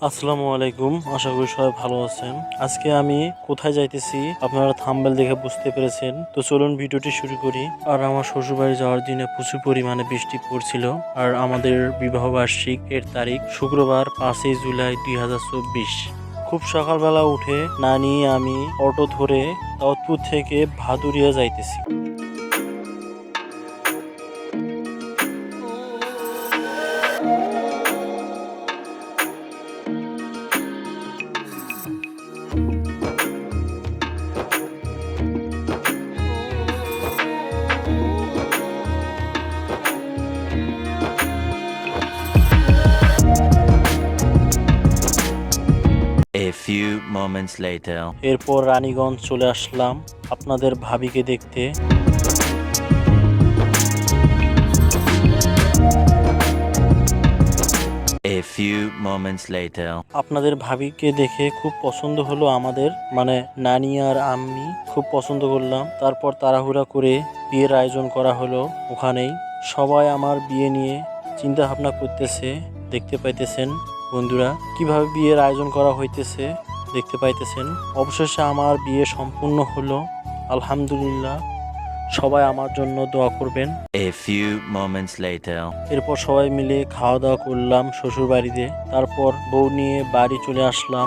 আসসালামু আলাইকুম, আশা করি সবাই ভালো আছেন। আজকে আমি কোথায় যাইতেছি আপনারা থাম্বেল দেখে বুঝতে পেরেছেন। তো চলুন ভিডিওটি শুরু করি। আর আমার শ্বশুরবাড়ি যাওয়ার দিনে প্রচুর পরিমাণে বৃষ্টি পড়ছিল। আর আমাদের বিবাহ বার্ষিক এর তারিখ শুক্রবার পাঁচই জুলাই দুই হাজার চব্বিশ। খুব সকালবেলা উঠে নানি আমি অটো ধরে দাউদপুর থেকে ভাদুরিয়া যাইতেছি। A few moments later. এরপর রানীগঞ্জ চলে আসলাম আপনাদের ভাবিকে দেখতে। A few moments later. আপনাদের ভাবিকে দেখে খুব পছন্দ হলো আমাদের। মানে নানি আর আমি খুব পছন্দ করলাম। তারপর তাড়াহুড়া করে বিয়ের আয়োজন করা হলো ওখানেই। সবাই আমার বিয়ে নিয়ে চিন্তা ভাবনা করতেছে দেখতে পাইতেছেন। বন্ধুরা কীভাবে বিয়ের আয়োজন করা হইতেছে দেখতে পাইতেছেন? অবশেষে আমার বিয়ে সম্পূর্ণ হলো। আলহামদুলিল্লাহ সবাই আমার জন্য দোয়া করবেন। A few moments later. এরপর সবাই মিলে খাওয়া দাওয়া করলাম শ্বশুর বাড়িতে তারপর বউ নিয়ে বাড়ি চলে আসলাম।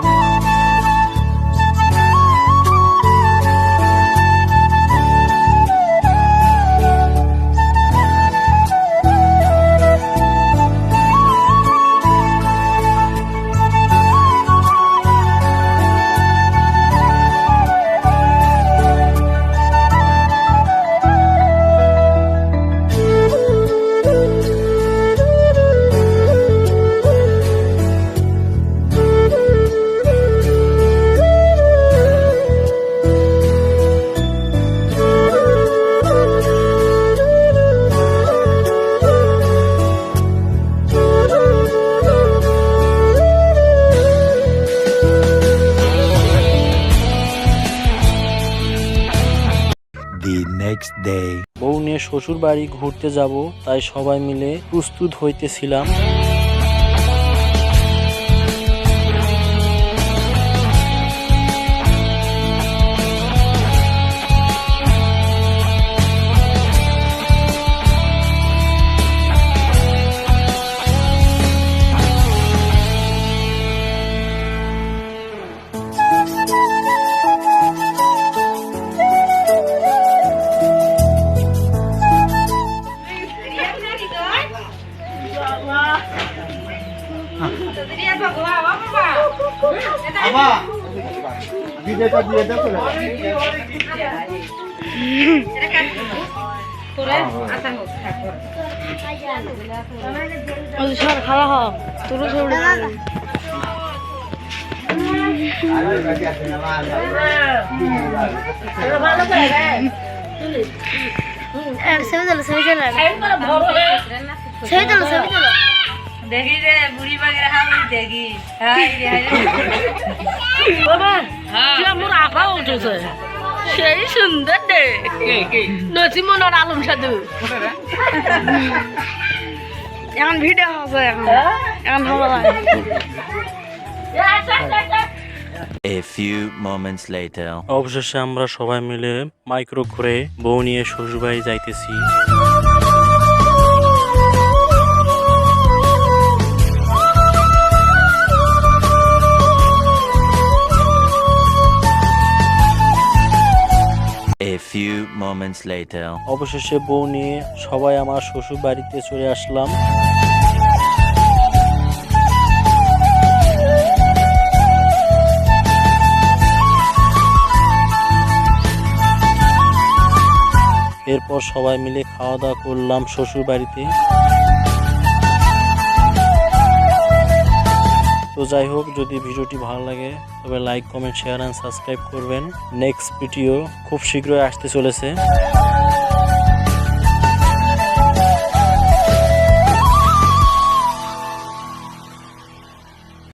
Next day. বউ নিয়ে শ্বশুর বাড়ি ঘুরতে যাব তাই সবাই মিলে প্রস্তুত হইতেছিলাম খাওয়া হ তোর ছবি ছবি তোলো ছবি তোলো ছবি তোলো ছবি তোলো দেখি রে বুড়ি বাগের দেখি। হাই রে হাই বাবা হ্যাঁ। মোর আফা উঠেছে সেই সুন্দর দে নসিমনের আলম সাধু। এখন ভিডিও হবে এখন। এখন হবে না। A few moments later. অবশেষে আমরা সবাই মিলে মাইক্রো করে বউ নিয়ে শ্বশুর বাড়ি যাইতেছি। Moments later. অবশেষে বউ নিয়ে সবাই আমার শ্বশুর বাড়িতে চলে আসলাম এরপর সবাই মিলে খাওয়া দাওয়া করলাম শ্বশুর বাড়িতে তো যাই হোক, যদি ভিডিওটি ভালো লাগে, তবে like comment share and subscribe করবেন। নেক্সট ভিডিও খুব শীঘ্রই আসতে চলেছে।